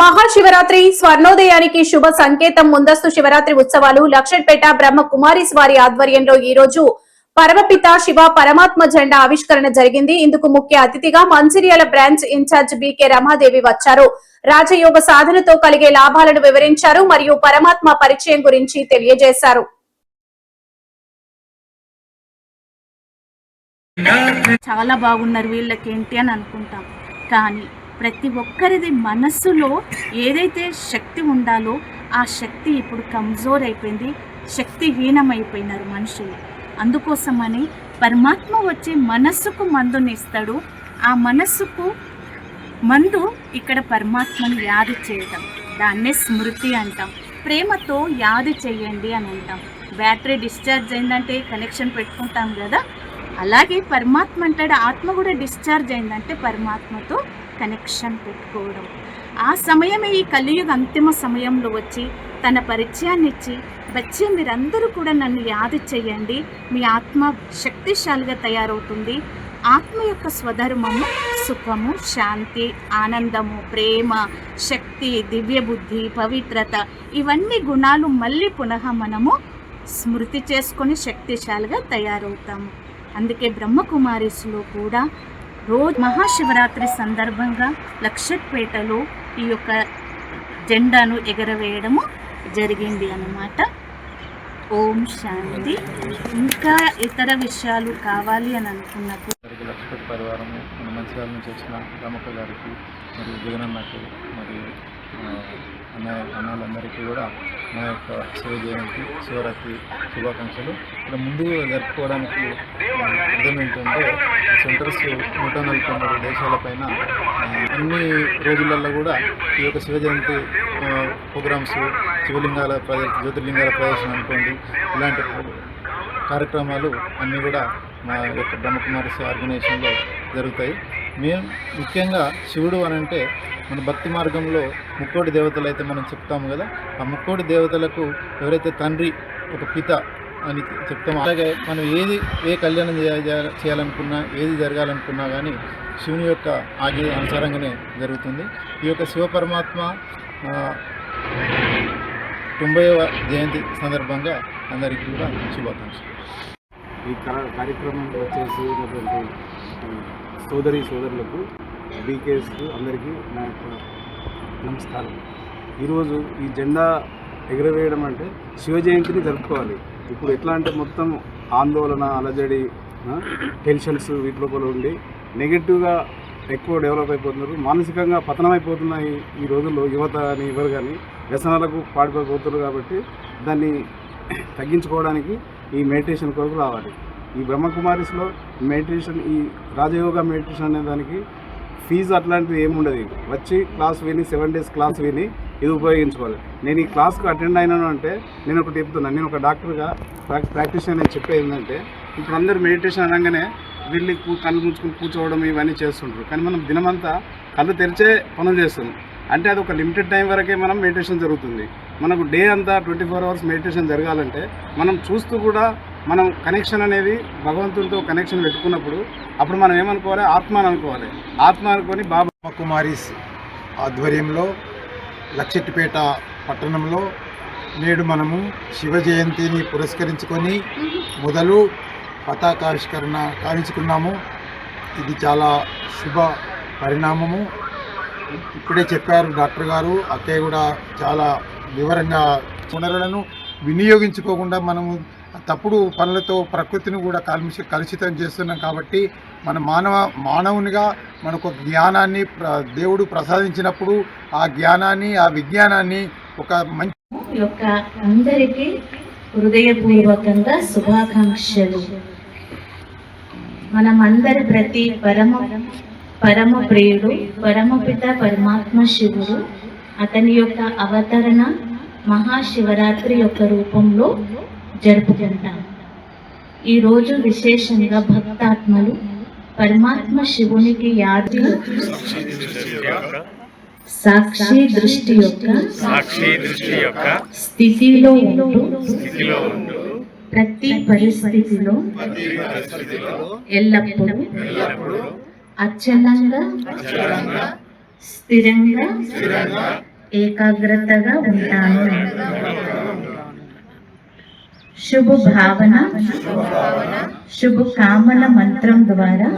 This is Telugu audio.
మహాశివరాత్రి స్వర్ణోదయానికి శుభ సంకేతం ముందస్తు శివరాత్రి ఉత్సవాలు లక్షట్పేట బ్రహ్మ కుమారి వారి ఆధ్వర్యంలో ఈ రోజు పరమపిత శివ పరమాత్మ జెండా ఆవిష్కరణ జరిగింది. ఇందుకు ముఖ్య అతిథిగా Mancherial branch in-charge BK Ramadevi వచ్చారు. రాజయోగ సాధనతో కలిగే లాభాలను వివరించారు మరియు పరమాత్మ పరిచయం గురించి తెలియజేశారు. చాలా బాగున్నారు వీళ్ళకి ఏంటి అని అనుకుంటాం. కానీ ప్రతి ఒక్కరిది మనస్సులో ఏదైతే శక్తి ఉండాలో ఆ శక్తి ఇప్పుడు కమ్జోర్ అయిపోయింది శక్తిహీనమైపోయినారు మనుషులు. అందుకోసమని పరమాత్మ వచ్చి మనస్సుకు మందునిస్తాడు ఆ మనస్సుకు మందు ఇక్కడ పరమాత్మను యాది చేయటం. దాన్నే స్మృతి అంటాం. ప్రేమతో యాది చేయండి అని అంటాం. బ్యాటరీ డిశ్చార్జ్ అయిందంటే కనెక్షన్ పెట్టుకుంటాం కదా? అలాగే పరమాత్మ అంటాడు ఆత్మ కూడా డిశ్చార్జ్ అయిందంటే పరమాత్మతో కనెక్షన్ పెట్టుకోవడం. ఆ సమయమే ఈ కలియుగ అంతిమ సమయంలో వచ్చి తన పరిచయాన్ని ఇచ్చి వచ్చి మీరందరూ కూడా నన్ను యాది చేయండి మీ ఆత్మ శక్తిశాలిగా తయారవుతుంది. ఆత్మ యొక్క స్వధర్మము సుఖము శాంతి ఆనందము ప్రేమ శక్తి దివ్య బుద్ధి పవిత్రత ఇవన్నీ గుణాలు మళ్ళీ పునః మనము స్మృతి చేసుకొని శక్తిశాలిగా తయారవుతాము. అందుకే బ్రహ్మకుమారిస్లో కూడా రోజు మహాశివరాత్రి సందర్భంగా లక్షట్పేటలో ఈ యొక్క జెండాను ఎగరవేయడము జరిగింది అన్నమాట. ఓం శాంతి. ఇంకా ఇతర విషయాలు కావాలి అని అనుకున్నప్పుడు గారికి లక్ష్మీపతి పరివారం మన మంచిర్యాల నుంచి వచ్చిన రామక్క గారికి మరియు జగనన్నకు మరియు అన్నలందరికీ కూడా నా యొక్క శివ జయంతి శివరాత్రి శుభాకాంక్షలు. ఇక్కడ ముందుగా జరుపుకోవడానికి అర్థం ఏంటంటే సెంటర్స్ నూట నలభై మూడు దేశాలపైన అన్ని రోజులలో కూడా ఈ యొక్క శివ జయంతి ప్రోగ్రామ్స్ శివలింగాల ప్రదర్శన జ్యోతిర్లింగాల ప్రదర్శన అనుకోండి ఇలాంటి కార్యక్రమాలు అన్నీ కూడా మా యొక్క బ్రహ్మకుమారి ఆర్గనైజేషన్లో జరుగుతాయి. మేము ముఖ్యంగా శివుడు అని అంటే మన భక్తి మార్గంలో ముక్కోటి దేవతలు అయితే మనం చెప్తాము కదా ఆ ముక్కోటి దేవతలకు ఎవరైతే తండ్రి ఒక పిత అని చెప్తామో అలాగే మనం ఏది ఏ కళ్యాణం చేయ- చేయాలనుకున్నా ఏది జరగాలనుకున్నా కానీ శివుని యొక్క ఆజ్ఞ అనుసారంగానే జరుగుతుంది. ఈ యొక్క శివ పరమాత్మ తొంభైవ జయంతి సందర్భంగా అందరికీ కూడా శుభాకాంక్షలు. ఈ కార్యక్రమం వచ్చేసి సోదరి సోదరులకు బీకేఎస్ అందరికీ నా యొక్క నమస్కారం. ఈరోజు ఈ జెండా ఎగరవేయడం అంటే శివ జయంతిని జరుపుకోవాలి. ఇప్పుడు ఎట్లా అంటే మొత్తం ఆందోళన అలజడి టెన్షన్స్ వీటి లోపల ఉండి నెగిటివ్గా ఎక్కువ డెవలప్ అయిపోతున్నారు. మానసికంగా పతనమైపోతున్నాయి ఈ ఈ రోజుల్లో యువత అని ఎవరు కానీ వ్యసనాలకు పాడిపోతున్నారు కాబట్టి దాన్ని తగ్గించుకోవడానికి ఈ మెడిటేషన్ కొరకు రావాలి. ఈ బ్రహ్మకుమారిస్లో మెడిటేషన్ ఈ రాజయోగ మెడిటేషన్ అనే దానికి ఫీజు అట్లాంటిది ఏముండదు. వచ్చి క్లాస్ విని సెవెన్ డేస్ క్లాస్ విని ఇది ఉపయోగించుకోవాలి. నేను ఈ క్లాస్కి అటెండ్ అయినాను అంటే నేను ఒకటి చెప్తున్నాను నేను ఒక డాక్టర్గా ప్రాక్ ప్రాక్టీషనర్ నేను చెప్పేది ఏంటంటే ఇప్పుడు అందరూ మెడిటేషన్ అనగానే వెళ్ళి కూ- కళ్ళు ముంచుకుని కూర్చోవడం ఇవన్నీ చేస్తుంటారు. కానీ మనం దినమంతా కళ్ళు తెరిచే పనులు చేస్తున్నాం అంటే అది ఒక లిమిటెడ్ టైం వరకే మనం మెడిటేషన్ జరుగుతుంది. మనకు డే అంతా ట్వంటీ ఫోర్ అవర్స్ మెడిటేషన్ జరగాలంటే మనం చూస్తూ కూడా మనం కనెక్షన్ అనేది భగవంతునితో కనెక్షన్ పెట్టుకున్నప్పుడు అప్పుడు మనం ఏమనుకోవాలి? ఆత్మ అని అనుకోవాలి. ఆత్మ అనుకొని బాబా కుమారీస్ ఆధ్వర్యంలో లక్షెట్టిపేట పట్టణంలో నేడు మనము శివ జయంతిని పురస్కరించుకొని మొదలు పతాకావిష్కరణ కావించుకున్నాము. ఇది చాలా శుభ పరిణామము. ఇప్పుడే చెప్పారు డాక్టర్ గారు అక్కయ్య కూడా చాలా వివరంగా వనరులను వినియోగించుకోకుండా మనము తప్పుడు పనులతో ప్రకృతిని కూడా కలుషి కలుషితం చేస్తున్నాం కాబట్టి మన మానవ మానవునిగా మనకు ఒక జ్ఞానాన్ని ప్ర- దేవుడు ప్రసాదించినప్పుడు ఆ జ్ఞానాన్ని ఆ విజ్ఞానాన్ని ఒక మంచి యొక్క అందరికీ హృదయపూర్వకంగా శుభాకాంక్షలు. మనమందరి ప్రతి పరమ పరమ ప్రియుడు పరమపిత పరమాత్మ శివుడు అతని యొక్క అవతరణ మహాశివరాత్రి యొక్క రూపంలో జరుపుకుంటాం. ఈరోజు విశేషంగా భక్తాత్మలు పరమాత్మ శివునికి యాది సాక్షి దృష్టి యొక్క సాక్షి దృష్టి యొక్క స్థితిలో ఉంటూ స్థితిలో ఉంటూ ప్రతి పరిస్థితిలో ఎల్లప్పుడూ అచలంగా స్థిరంగా ఏకాగ్రతగా ఉంటాను. శుభ భావన శుభ కామన మంత్రం ద్వారా